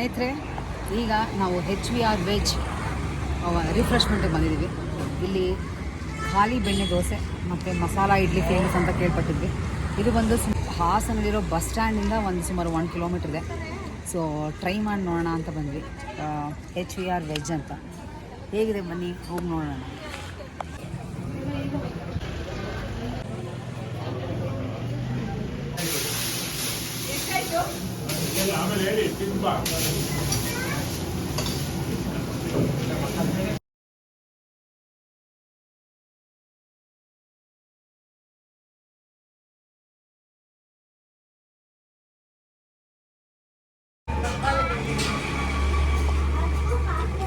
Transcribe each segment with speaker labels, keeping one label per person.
Speaker 1: ಸ್ನೇಹಿತರೆ, ಈಗ ನಾವು ಹೆಚ್ ವಿ ಆರ್ ವೆಜ್ ರಿಫ್ರೆಶ್ಮೆಂಟಿಗೆ ಬಂದಿದ್ದೀವಿ. ಇಲ್ಲಿ ಖಾಲಿ ಬೆಣ್ಣೆ ದೋಸೆ ಮತ್ತು ಮಸಾಲ ಇಡ್ಲಿ ಫೇಮಸ್ ಅಂತ ಕೇಳ್ಪಟ್ಟಿದ್ವಿ. ಇದು ಬಂದು ಹಾಸನಲ್ಲಿರೋ ಬಸ್ ಸ್ಟ್ಯಾಂಡಿಂದ ಒಂದು ಸುಮಾರು ಒನ್ ಕಿಲೋಮೀಟ್ರ್ ಇದೆ. ಸೊ ಟ್ರೈ ಮಾಡಿ ನೋಡೋಣ ಅಂತ ಬಂದ್ವಿ. ಹೆಚ್ ವಿ ಆರ್ ವೆಜ್ ಅಂತ. ಹೇಗಿದೆ ಬನ್ನಿ, ಹೋಗಿ ನೋಡೋಣ.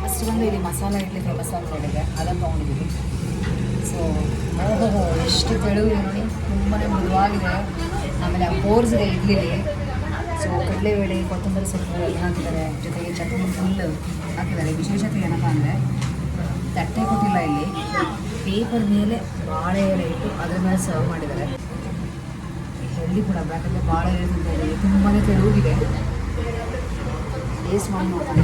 Speaker 1: ಫಸ್ಟ್ ಬಂದು ಇಲ್ಲಿ ಮಸಾಲ ಇಡ್ಲಿ ಫೇಮಸ್ ಅಂತ ನೋಡಿದೆ ಅದನ್ನು ತೊಗೊಂಡಿದ್ದೀವಿ ಸೊ ಓಹೋ, ಎಷ್ಟು ತೆಳು, ನೋಡಿ. ತುಂಬಾ ಮೃದುವಾಗಿದೆ. ಆಮೇಲೆ ಆ ಕೋರ್ಸ್ ಇದೆ ಇಡ್ಲಿಲಿ. ಸೊ ಕಡಲೆಬೇಳೆ ಕೊತ್ತಂಬರಿ ಸೊಪ್ಪು ಎಲ್ಲ ಹಾಕಿದ್ದಾರೆ. ಜೊತೆಗೆ ಚಟ್ನಿ ಫುಲ್ ಹಾಕಿದ್ದಾರೆ. ವಿಶೇಷತೆ ಏನಪ್ಪ ಅಂದರೆ, ತಟ್ಟೆ ಕೊಟ್ಟಿಲ್ಲ ಇಲ್ಲಿ. ಪೇಪರ್ ಮೇಲೆ ಬಾಳೆ ಎಲೆ ಇಟ್ಟು ಅದ್ರ ಮೇಲೆ ಸರ್ವ್ ಮಾಡಿದ್ದಾರೆ. ಹೆಲ್ದಿ ಕೂಡ ಯಾಕಂದರೆ ಬಾಳೆ ಎಲೆ ತಿಂತಾರೆ ತುಂಬಾ ತೆಳುವಿದೆ ಟೇಸ್ಟ್ ಮಾಡಿ ನೋಡ್ತಾರೆ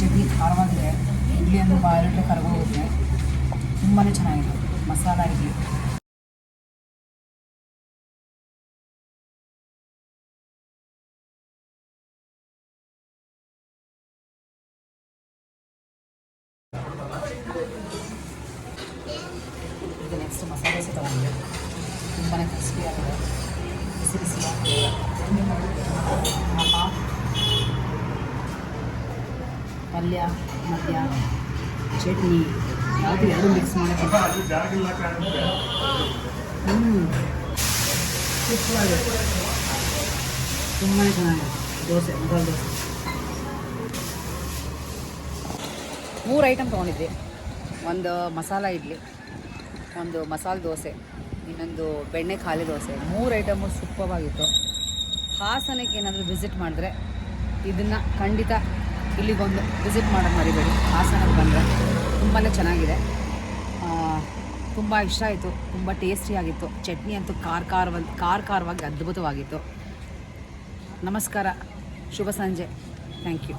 Speaker 1: ಚಟ್ನಿ ಖಾರವಾಗಿದೆ. ಇಡ್ಲಿ ಅಂದರೆ ಬಾಯಿಲಿಟ್ಟರೆ ಕರಗೋಗುತ್ತೆ ತುಂಬಾ ಚೆನ್ನಾಗಿದೆ. ಮಸಾಲ ಇಡ್ಲಿ ತುಂಬಾ ಪಲ್ಯ ಮದ್ಯ ಚಟ್ನಿ ಯಾವುದು ಎರಡು ಮಿಕ್ಸ್ ಮಾಡಿ ಹ್ಞೂ ತುಂಬಾ ಚೆನ್ನಾಗಿದೆ ದೋಸೆ ಮಸಾಲೆ ದೋಸೆ ಮೂರು ಐಟಮ್ ತೊಗೊಂಡಿದ್ವಿ. ಒಂದು ಮಸಾಲ ಇಡ್ಲಿ. ಒಂದು ಮಸಾಲೆ ದೋಸೆ, ಇನ್ನೊಂದು ಬೆಣ್ಣೆ ಖಾಲಿ ದೋಸೆ, ಮೂರು ಐಟಮು ಸೂಪವಾಗಿತ್ತು. ಹಾಸನಕ್ಕೆ ಏನಾದರೂ ವಿಸಿಟ್ ಮಾಡಿದ್ರೆ ಇದನ್ನು ಖಂಡಿತ ಇಲ್ಲಿಗೊಂದು ವಿಸಿಟ್ ಮಾಡೋದು ಮರಿಬೇಡಿ. ಹಾಸನಕ್ಕೆ ಬಂದರೆ ತುಂಬಾ ಚೆನ್ನಾಗಿದೆ. ತುಂಬ ಇಷ್ಟ ಆಯಿತು, ತುಂಬ ಟೇಸ್ಟಿಯಾಗಿತ್ತು ಚಟ್ನಿ ಅಂತೂ ಖಾರ ಖಾರವಾಗಿ ಖಾರ ಖಾರವಾಗಿ ಅದ್ಭುತವಾಗಿತ್ತು. ನಮಸ್ಕಾರ, ಶುಭ ಸಂಜೆ. Thank you